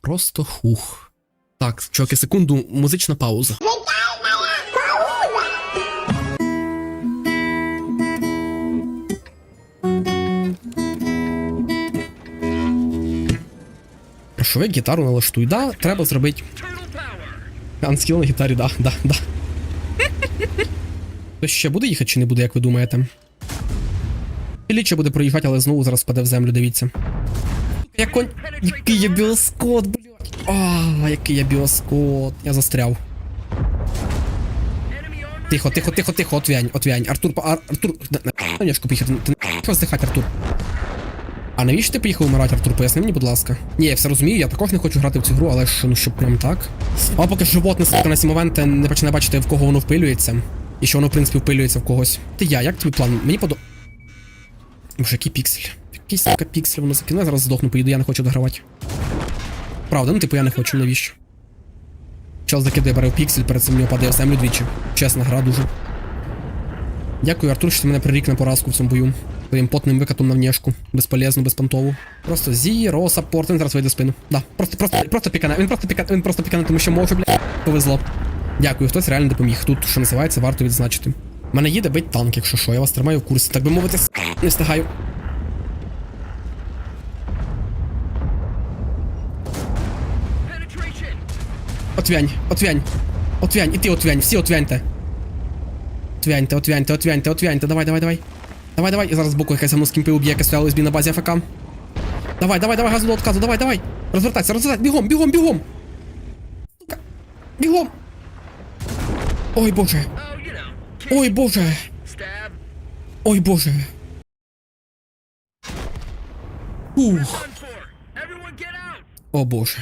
Просто хух. Так, чуваки, секунду, музична пауза. Що я гітару налаштую? Да, треба зробити. Анскіл на гітарі, да, да, да. Хтось ще буде їхати чи не буде, як ви думаєте? Ліче буде проїхати, але знову зараз впаде в землю, дивіться. Як конь. Який я біоскот, блядь. А, який я біоскот. Я застряв. Тихо, тихо, тихо, тихо, отвянь, отвянь. Артур, Ар- Артур, на- конячку поїхати. Ти не роздихати, Артур. А навіщо ти поїхав умирати, Артур? Поясни мені, будь ласка. Ні, я все розумію, я також не хочу грати в цю гру, але ж ну щоб прям так. А поки животне сука, на ці моменти не почне бачити, в кого воно впилюється. І що воно, в принципі, впилюється в когось. Ти я, як тобі план? Мені подо. Боже, який піксель. Який сука піксель, воно закине, зараз здохну, поїду, я не хочу догравати. Правда, ну типу я не хочу, навіщо? Чел закидає бере піксель, перед цим нього падає в землю двічі. Чесна гра дуже. Дякую, Артур, що ти мене прирік на поразку в цьому бою. Твоїм потним викатом на внешку. Безполезно, безпонтово. Просто зіро саппорт, він зараз вийде спину. Да, просто, просто, просто пікане. Він просто пікане, він просто пікане, тому що може, бля. Повезло. Дякую, хтось реально допоміг. Тут, що називається, варто відзначити. Мене їде бить танк, якщо що, я вас тримаю в курсі. Так би мовити, не встигаю. Отвянь, отвянь. Отвянь, і ти отвянь, всі отвяньте. Отвяньте, отвяньте, отвяньте, отвяньте. Давай, давай, давай. Давай, давай. І зараз збоку якась гамно з кімпи уб'є, яка стояла на базі АФК. Давай, давай, давай, газу до отказу, давай, давай. Розвертайся, розвертайся, бігом, бігом. Сука. Бігом. Ой, боже. Ой, боже. Ой, боже. Ух. О боже.